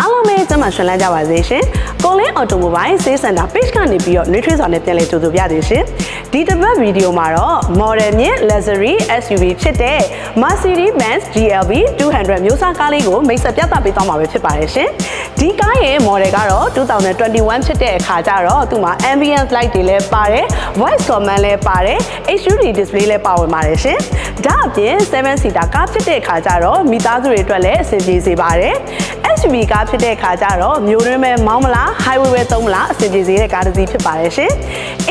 အားလုံးပဲကျမ်းမာရှင်လန်းကြပါစေရှင်ကိုလင်းအော်တိုမိုဘိုင်းစေးစင်တာ page ကနေပြီးတော့ nutrient ဆိုတာနဲ့ပြန်လည်ကြိုဆိုပြသေးရှင်ဒီတစ်ပတ်ဗီဒီယိုမှာတော့ model မြင့် luxury SUV ဖြစ်တဲ့ Mercedes-Benz GLB 200မျိုးစားကားလေးကိုမိတ်ဆက်ပြသပေးသွားမှာပဲဖြစ်ပါတယ်ရှင်ဒီကားရဲ့ model ကတော့2021ဖြစ်တဲ့အခါကျတော့သူ့မှာ ambient light တွေလည်းပါတယ် voice command လည်းပါတယ် HUD display လည်းပါဝင်ပါတယ်ရှင်ဒါအပြင်7 seater ကားဖြစ်တဲ့အခါကျတော့မိသားစုတွေအတွက်လည်းအဆင်ပြေစေပါတယ် SUV ကားဖြစ်တဲ့အခါကျတော့မျိုးရင်းမဲ့မောင်းမလား highway ပဲသုံးမလားအဆင်ပြေစေတဲ့ကားတစ်စီးဖြစ်ပါတယ်ရှင်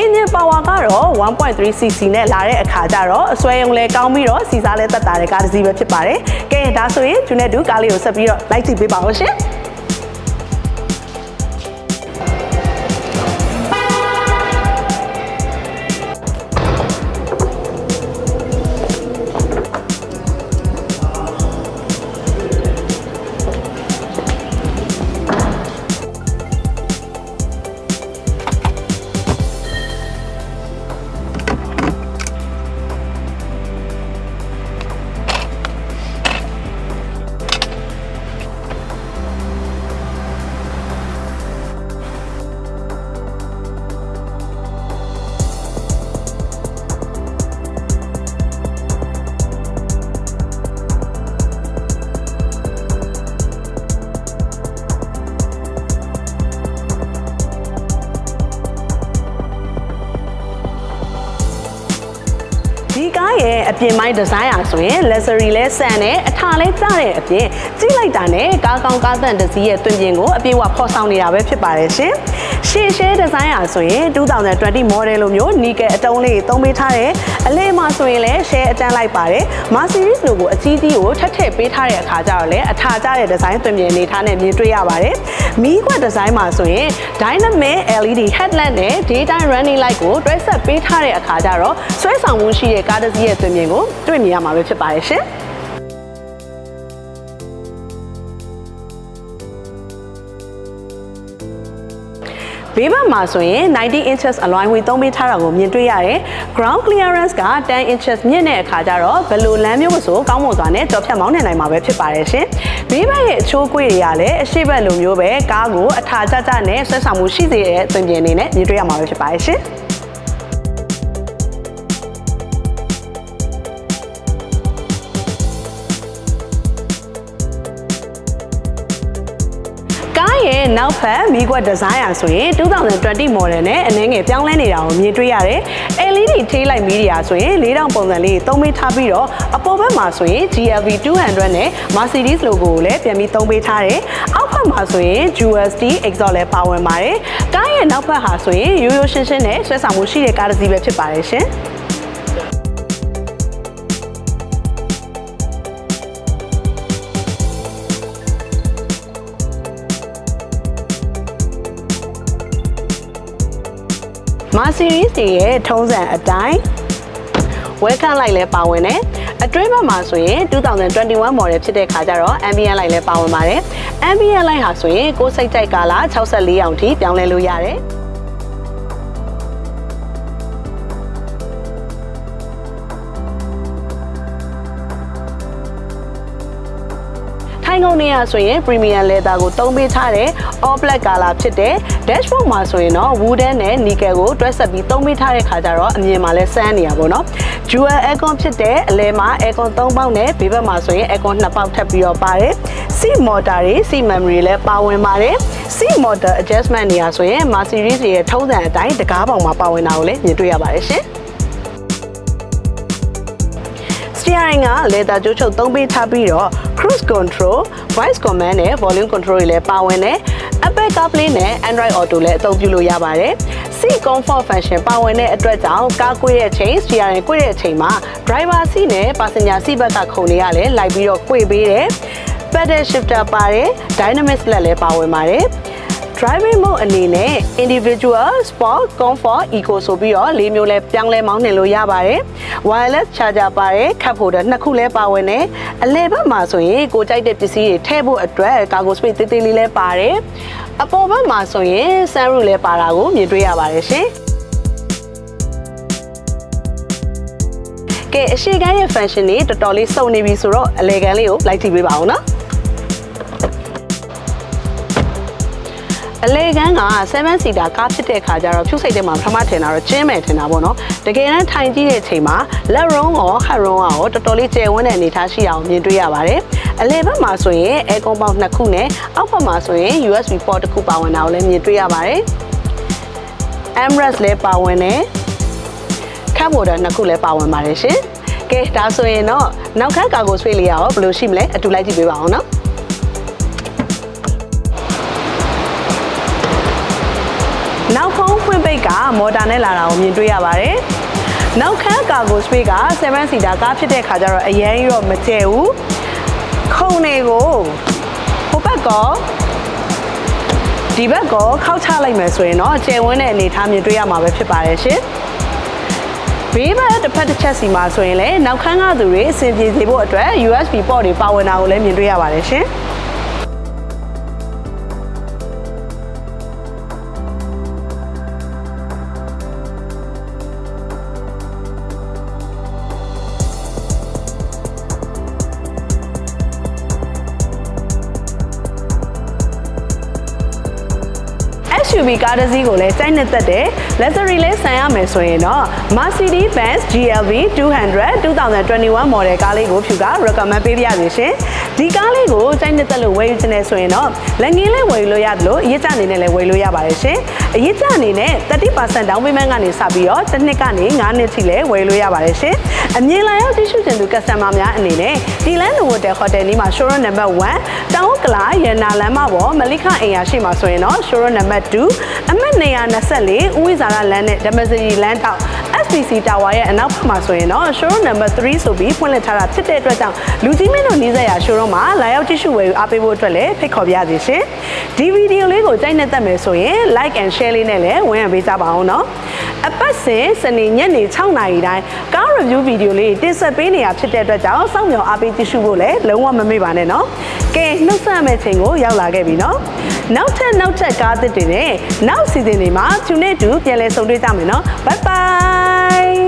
engine power ကတော့ 1.3cc နဲ့လာတဲ့အခါကျတော့အစွဲရုံလည်းကောင်းပြီးတော့စီစားလည်းတက်တာတဲ့ကားတစ်စီးပဲဖြစ်ပါတယ်ကဲဒါဆိုရင်ဂျူနဲ့ဒူကားလေးကိုဆက်ပြီးတော့လိုက်ကြည့်ပေးပါဦးရှင် ပြင်ပိုင်းဒီဇိုင်းအားဆိုရင် luxury လဲဆန်တယ်အထာလဲကျတဲ့အပြင်ကြည့်လိုက်တာနဲ့ကားကောင်းကားသန့်တစ်စီးရဲ့တွင်ပြင်ကိုအပြည့်အဝဖော်ဆောင်နေတာပဲဖြစ်ပါတယ်ရှင် ရှေ့ရှဲဒီဇိုင်းအားဆိုရင်2020 model လိုမျိုး nickel အတုံးလေးသုံးပေးထားတယ်အလေးမှာဆိုရင်လည်း share အတန်းလိုက်ပါတယ် Mercedes လိုကိုအကြီးကြီးကိုထပ်ထည့်ပေးထားတဲ့အခါကျတော့လည်းအထာကျတဲ့ဒီဇိုင်းတွင်ပြင်နေထားနဲ့မြင်တွေ့ရပါတယ်မီးခွက်ဒီဇိုင်းမှာဆိုရင် dynamic LED headlamp နဲ့ daytime running light ကိုတွဲဆက်ပေးထားတဲ့အခါကျတော့ဆွဲဆောင်မှုရှိတဲ့ကားတစ်စီးရဲ့သွင်ပြင်ကိုတွေ့မြင်ရမှာပဲဖြစ်ပါတယ်ရှင်။ ဘေးဘက်မှာဆိုရင်90 inches အလွိုင်းဝေးသုံးပေးထားတာကိုမြင်တွေ့ရတယ်။ ground clearance က10 inches မြင့်တဲ့အခါကျတော့ဘယ်လိုလမ်းမျိုးဆိုကောင်းမွန်စွာနဲ့ကြော်ဖြတ်မောင်းနှင်နိုင်မှာပဲဖြစ်ပါတယ်ရှင်။ဘေးဘက်ရဲ့အချိုးကွေးတွေကလည်းအရှိဘက်လိုမျိုးပဲကားကိုအထာကျကျနဲ့ဆွဲဆောင်မှုရှိစေတဲ့သွင်ပြင်အနေနဲ့မြင်တွေ့ရမှာပဲဖြစ်ပါတယ်ရှင်။ နောက်ဖက်မီးခွက်ဒီဇိုင်းအားဆိုရင်2020 model နဲ့အနည်းငယ်ပြောင်းလဲနေတာကိုမြင်တွေ့ရတယ်။ LED tail light media ဆိုရင်4000ပုံစံလေးသုံးပေးထားပြီးတော့အပေါ်ဘက်မှာဆိုရင် GLB 200နဲ့ Mercedes logo ကိုလည်းပြန်ပြီးသုံးပေးထားတယ်။အောက်ဘက်မှာဆိုရင် USD exhaust လည်းပါဝင်ပါတယ်။ကားရဲ့နောက်ဘက်ဟာဆိုရင်ရိုးရိုးရှင်းရှင်းနဲ့ဆွဲဆောင်မှုရှိတဲ့ကားတစ်စီးပဲဖြစ်ပါတယ်ရှင်။ မာစီရီးစ်ရဲ့ထုံးစံအတိုင်း welcome light လည်းပါဝင်တယ်အတွင်းဘက်မှာဆိုရင်2021 model ဖြစ်တဲ့ခါကျတော့ ambient light လည်းပါဝင်ပါတယ် ambient light ဟာဆိုရင်ကိုယ်စိတ်ကြိုက်ကာလ64အောင်ထိပြောင်းလဲလို့ရတယ် ထိုင်းကုန်နေရဆိုရင် premium leather ကိုသုံးပေးထားတဲ့ all black color ဖြစ်တဲ့ dashboard မှာဆိုရင်တော့ wooden နဲ့ nickel ကိုတွဲဆက်ပြီးသုံးပေးထားတဲ့ခါကျတော့အမြင်မှာလဲစမ်းနေရပါတော့ dual aircon ဖြစ်တဲ့အလဲမှာ aircon 3ပေါက်နဲ့ဘေးဘက်မှာဆိုရင် aircon 2ပေါက်ထပ်ပြီးတော့ပါတယ် seat motor တွေ seat memory လည်းပါဝင်ပါတယ် seat motor adjustment နေရာဆိုရင် Mercedes ရဲ့ထုံးစံအတိုင်းတကားပေါင်မှာပါဝင်တာကိုလည်းမြင်တွေ့ရပါတယ်ရှင် steering က leather ကြိုးချုပ်သုံးပေးထားပြီးတော့ cruise control voice command နဲ့ volume control တွေလည်းပါဝင်တယ် Apple CarPlay နဲ့ Android Auto လည်းအသုံးပြုလို့ရပါတယ် seat comfort function ပါဝင်တဲ့အတွက်ကြောင့်ကားကွေးတဲ့အချိန် steering ကွေးတဲ့အချိန်မှာ driver seat နဲ့ passenger seat ဘက်ကခုံတွေကလည်းလိုက်ပြီးတော့ကွေပေးတယ် pedal shifter ပါတယ် dynamic select လည်းပါဝင်ပါတယ် driving mode အနေနဲ့ individual sport comfort eco ဆိုပြီးတော့လေးမျိုးလဲပြောင်းလဲမောင်းနှင်လို့ရပါတယ် wireless charger ပါတယ် cup holder နှစ်ခုလဲပါဝင်တယ်အလဲဘက်မှာဆိုရင်ကိုကြိုက်တဲ့ပစ္စည်းတွေထည့်ဖို့အတွက် cargo space သေးသေးလေးလဲပါတယ်အပေါ်ဘက်မှာဆိုရင် sunroof လဲပါတာကိုမြင်တွေ့ရပါတယ်ရှင်ကဲအရှိကန်းရဲ့ function တွေတော်တော်လေးစုံနေပြီဆိုတော့အလဲကန်လေးကိုလိုက်ကြည့်ပေးပါဦးနော် အလေကန်းက7 seater ကားဖြစ်တဲ့ခါကျတော့ဖြူစိတ်ထဲမှာပထမထင်တာတော့ကျင်းမယ်ထင်တာပေါ့နော်တကယ်တမ်းထိုင်ကြည့်တဲ့အချိန်မှာလက်ရုံးရောဟတ်ရုံးရောတော်တော်လေးကျယ်ဝန်းတဲ့အနေအထားရှိအောင်မြင်တွေ့ရပါတယ်အလေဘက်မှာဆိုရင် air con ပေါက်နှစ်ခုနဲ့အောက်ဘက်မှာဆိုရင် USB port တစ်ခုပါဝင်တာကိုလည်းမြင်တွေ့ရပါတယ် Emirates လည်းပါဝင်တယ်ခပ်မိုဒါနှစ်ခုလည်းပါဝင်ပါတယ်ရှင်ကဲဒါဆိုရင်တော့နောက်ခန်းကာကိုဆွေးလေးရအောင်ဘယ်လိုရှိမလဲအတူလိုက်ကြည့်ပေးပါအောင်နော် မော်တာနဲ့လာတာကိုမြင်တွေ့ရပါတယ်။နောက်ခန်းကာကိုစပိတ်က7 seater ကားဖြစ်တဲ့ခါကျတော့အရင်ရောမကျဲဘူး။ခုံတွေကိုဟိုဘက်ကဒီဘက်ကောခောက်ချလိုက်မယ်ဆိုရင်တော့ကျဲဝန်းတဲ့အနေအထားမြင်တွေ့ရမှာပဲဖြစ်ပါတယ်ရှင်။ဘေးဘက်တစ်ဖက်တစ်ချက်စီမှာဆိုရင်လည်းနောက်ခန်းကသူတွေအဆင်ပြေစေဖို့အတွက် USB port တွေပါဝင်တာကိုလည်းမြင်တွေ့ရပါတယ်ရှင်။ SUV ကားတစ်စီးကိုလည်းစိုက်နှစ်သက်တယ် luxury လေးဆန်ရမယ်ဆိုရင်တော့ Mercedes-Benz GLB 200 2021 model ကားလေးကိုဖြူက recommend ပေးပြရစီရှင်ဒီကားလေးကိုစိုက်နှစ်သက်လို့ဝယ်ယူချင်တယ်ဆိုရင်တော့လက်ငင်းလေးဝယ်ယူလို့ရတယ်လို့အရေးကြအနေနဲ့လည်းဝယ်လို့ရပါတယ်ရှင်အရေးကြအနေနဲ့30% down payment ကနေစပြီးတော့တစ်နှစ်ကနေ9နှစ်ထိလည်းဝယ်လို့ရပါတယ်ရှင်အမြင်လာရောက်ကြည့်ရှုချင်သူ customer များအနေနဲ့ဒီလန်နိုဝ တယ်ဟိုတယ်နီးမှာ showroom number 1တောင်ဥက္ကလာရန်နာလမ်းမပေါ်မလိခအိမ်ယာရှိမှာဆိုရင်တော့ showroom number 2အမှတ်224ဦးဝိဇာရလမ်းနဲ့ဓမ္မစရီလမ်းတောက် SPC Tower ရဲ့အနောက်ဘက်မှာဆိုရင်တော့ showroom number 3ဆိုပြီးဖွင့်လှစ်ထားတာဖြစ်တဲ့အတွက်ကြောင့်လူကြီးမင်းတို့နီးစပ်ရာ showroom မှာလာရောက်ကြည့်ရှုဝယ်ယူအားပေးဖို့အတွက်လည်းဖိတ်ခေါ်ပြစီရှင်ဒီဗီဒီယိုလေးကိုကြိုက်နေတတ်မယ်ဆိုရင် like and share လေးနဲ့လည်းဝင်ရပေးကြပါအောင်နော် အပတ်စဉ်စနေညနေ6နာရီတိုင်းကား review ဗီဒီယိုလေးတင်ဆက်ပေးနေရဖြစ်တဲ့အတွက်ကြောင့်စောင့်မျှော်အားပေးကြည့်ရှုဖို့လည်းလုံးဝမမေ့ပါနဲ့နော်ကဲနှုတ်ဆက်မယ့်ချိန်ကိုရောက်လာခဲ့ပြီနော်နောက်ထပ်နောက်ထပ်ကားသစ်တွေနဲ့နောက်စီစဉ်တွေမှာကျူနဲ့တူပြန်လည်ဆုံတွေ့ကြမယ်နော် bye bye